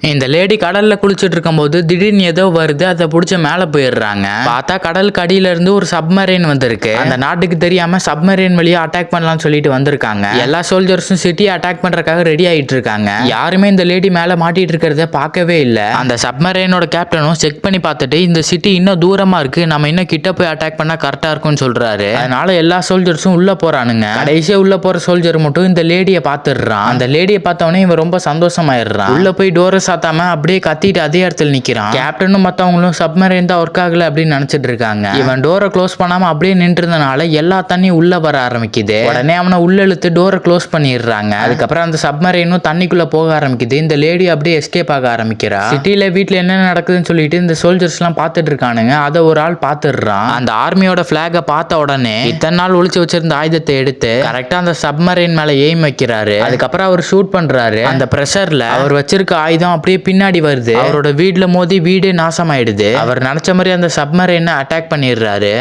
இந்த லேடி கடல்ல குளிச்சுட்டு இருக்கும்போது திடீர்னு ஏதோ வருது அதை பிடிச்ச மேல போயிடுறாங்க. பார்த்தா கடலுக்கு அடியில இருந்து ஒரு சப்மரைன் வந்திருக்கு. அந்த நாட்டுக்கு தெரியாம சப்மரைன் வழியா அட்டாக் பண்ணலாம்னு சொல்லிட்டு வந்திருக்காங்க. எல்லா சோல்ஜர்ஸும் சிட்டியை அட்டாக் பண்றதுக்காக ரெடி ஆயிட்டு இருக்காங்க யாருமே இந்த லேடி மேல மாட்டிட்டு இருக்கிறத பார்க்கவே இல்லை. அந்த சப்மரைனோட கேப்டனும் செக் பண்ணி பார்த்துட்டு இந்த சிட்டி இன்னும் தூரமா இருக்கு நம்ம இன்னும் கிட்ட போய் அட்டாக் பண்ணா கரெக்டா இருக்கும்னு சொல்றாரு. அதனால எல்லா சோல்ஜர்ஸும் உள்ள போறானுங்க. கடைசியா உள்ள போற சோல்ஜர் மட்டும் இந்த லேடியை பாத்துடுறான் அந்த லேடியை பார்த்தவொடனே இவன் ரொம்ப சந்தோஷமாயிடுறான். உள்ள போய் டோரை சாத்தாம அப்படியே கத்திட்டு அதே இடத்துல நிக்கிறான். கேப்டனும் மத்தவங்களும் சப்மரைன் தான் ஒர்க் ஆகல அப்படின்னு நினைச்சிட்டு இருக்காங்க. இவன் டோரை க்ளோஸ் பண்ணாம அப்படியே நின்றுறதுனால எல்லா தண்ணியும் உள்ள வர ஆரம்பிக்குது. உடனே அவனை உள்ள இழுத்து டோரை க்ளோஸ் பண்ணிடுறாங்க. அதுக்கப்புறம் அந்த சப்மரைனும் தண்ணிக்குள்ள போக ஆரம்பிக்குது. இந்த லேடி அப்படியே எஸ்கேப் ஆக ஆரம்பிக்கிறா. சிட்டில வீட்டுல என்ன நடக்குதுன்னு சொல்லிட்டு இந்த சோல்ஜர்ஸ் எல்லாம் பாத்துட்டு இருக்கானுங்க. அதை ஒரு ஆள் பாத்துடுறான் அந்த ஆர்மியோட பிளாக பார்த்த உடனே இத்தனை நாள் ஒழிச்சு வச்சிருந்த ஆயுதத்தை எடுத்து கரெக்டா அந்த சப்மரைன் மேல எய்ம் வைக்கிறாரு. அதுக்கப்புறம் அவர் ஷூட் பண்றாரு. அந்த ப்ரெஷர்ல அவர் வச்சிருக்க ஆயுதம் அப்படியே பின்னாடி வருது. அவரோட வீட்ல மோதி வீடே நாசமாயிடுது. அவர் நினைச்ச மாதிரி அந்த சப்மரைனை அட்டாக் பண்ணிடுறாரு.